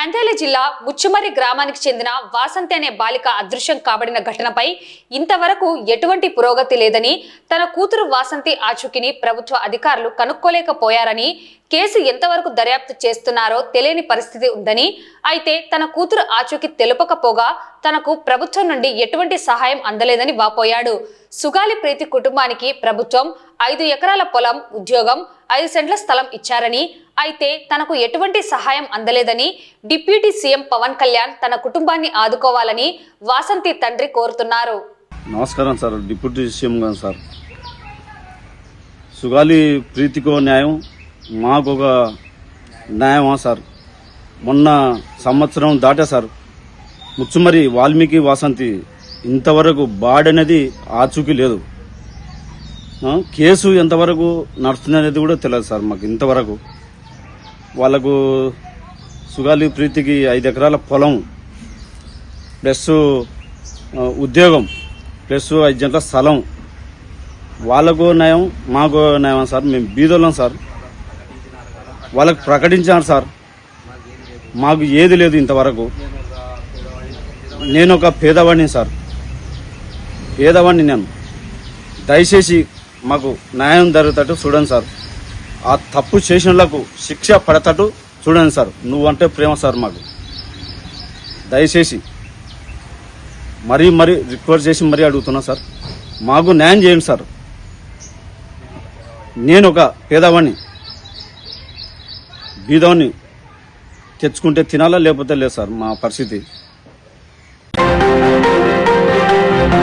నంద్యాల జిల్లా ముచ్చుమర్రి గ్రామానికి చెందిన వాసంతి అనే బాలిక అదృశ్యం కాబడిన ఘటనపై ఇంతవరకు ఎటువంటి పురోగతి లేదని తన కూతురు వాసంతి ఆచూకీని ప్రభుత్వ అధికారులు కనుక్కోలేకపోయారని కేసు ఎంతవరకు దర్యాప్తు చేస్తున్నారో తెలియని పరిస్థితి ఉందని అయితే తన కూతురు ఆచూకీ తెలుపకపోగా తనకు ప్రభుత్వం నుండి ఎటువంటి సహాయం అందలేదని వాపోయాడు. సుగాలి ప్రీతి కుటుంబానికి ప్రభుత్వం ఐదు ఎకరాల పొలం ఉద్యోగం ఐదు సెంట్ల స్థలం ఇచ్చారని అయితే తనకు ఎటువంటి సహాయం అందలేదని డిప్యూటీ సీఎం పవన్ కళ్యాణ్ తన కుటుంబాన్ని ఆదుకోవాలని వాసంతి తండ్రి కోరుతున్నారు. నమస్కారం సార్ డిప్యూటీ సీఎం గారు సార్. సుగాలి ప్రీతికో న్యాయం మాకు ఒక న్యాయమా సార్? మొన్న సంవత్సరం దాటా సార్. ముచ్చుమరి వాల్మీకి వాసంతి ఇంతవరకు బాడనేది ఆచూకీ లేదు. కేసు ఎంతవరకు నడుస్తుంది అనేది కూడా తెలియదు సార్ మాకు ఇంతవరకు. వాళ్ళకు సుగాలి ప్రీతికి ఐదు ఎకరాల పొలం ప్లస్ ఉద్యోగం ప్లస్ ఐదు జంటల స్థలం. వాళ్ళకు నయం మాకు నయం సార్ మేము బీదోళ్ళం సార్. వాళ్ళకు ప్రకటించాను సార్. మాకు ఏది లేదు ఇంతవరకు. నేను ఒక పేదవాడిని సార్. పేదవాణ్ణి నేను. దయచేసి మాకు న్యాయం జరుగుతట్టు చూడండి సార్. ఆ తప్పు చేసినలకు శిక్ష పడతట్టు చూడండి సార్. నువ్వంటే ప్రేమ సార్ మాకు. దయచేసి మరీ మరీ రిక్వెస్ట్ చేసి మరీ అడుగుతున్నా సార్. మాకు న్యాయం చేయండి సార్. నేను ఒక పేదవాణ్ణి. బీదవాణ్ణి తెచ్చుకుంటే తినాలా లేకపోతే లేదు సార్ మా పరిస్థితి.